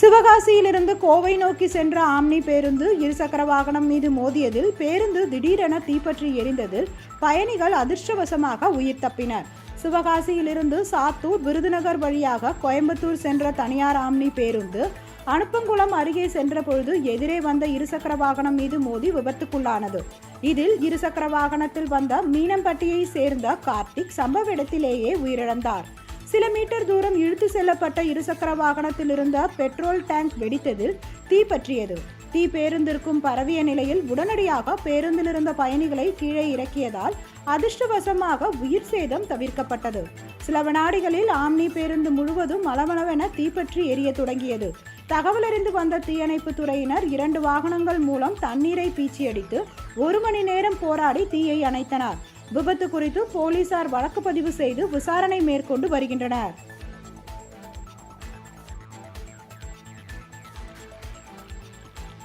சிவகாசியிலிருந்து கோவை நோக்கி சென்ற ஆம்னி பேருந்து இருசக்கர வாகனம் மீது மோதியதில் பேருந்து திடீரென தீப்பற்றி எரிந்ததில் பயணிகள் அதிர்ஷ்டவசமாக உயிர் தப்பினர். சிவகாசியிலிருந்து சாத்தூர் விருதுநகர் வழியாக கோயம்புத்தூர் சென்ற தனியார் ஆம்னி பேருந்து அனுப்பங்குளம் அருகே சென்றபொழுது எதிரே வந்த இருசக்கர வாகனம் மீது மோதி விபத்துக்குள்ளானது. இதில் இருசக்கர வாகனத்தில் வந்த மீனம்பட்டியை சேர்ந்த கார்த்திக் சம்பவ இடத்திலேயே உயிரிழந்தார். சில மீட்டர் தூரம் இழுத்து செல்லப்பட்ட இருசக்கர வாகனத்தில் இருந்த பெட்ரோல் டேங்க் வெடித்ததில் தீ பற்றியது. தீ பேருந்திற்கும் பரவிய நிலையில் உடனடியாக பேருந்தில் இருந்த பயணிகளை கீழே இறக்கியதால் அதிர்ஷ்டவசமாக உயிர் சேதம் தவிர்க்கப்பட்டது. சில வினாடிகளில் ஆம்னி பேருந்து முழுவதும் மலமளவென தீப்பற்றி எரிய தொடங்கியது. தகவலறிந்து வந்த தீயணைப்பு துறையினர் இரண்டு வாகனங்கள் மூலம் தண்ணீரை பீச்சியடித்து ஒரு மணி நேரம் போராடி தீயை அணைத்தனர். விபத்து குறித்து போலீசார் வழக்கு பதிவு செய்து விசாரணை மேற்கொண்டு வருகின்றனர்.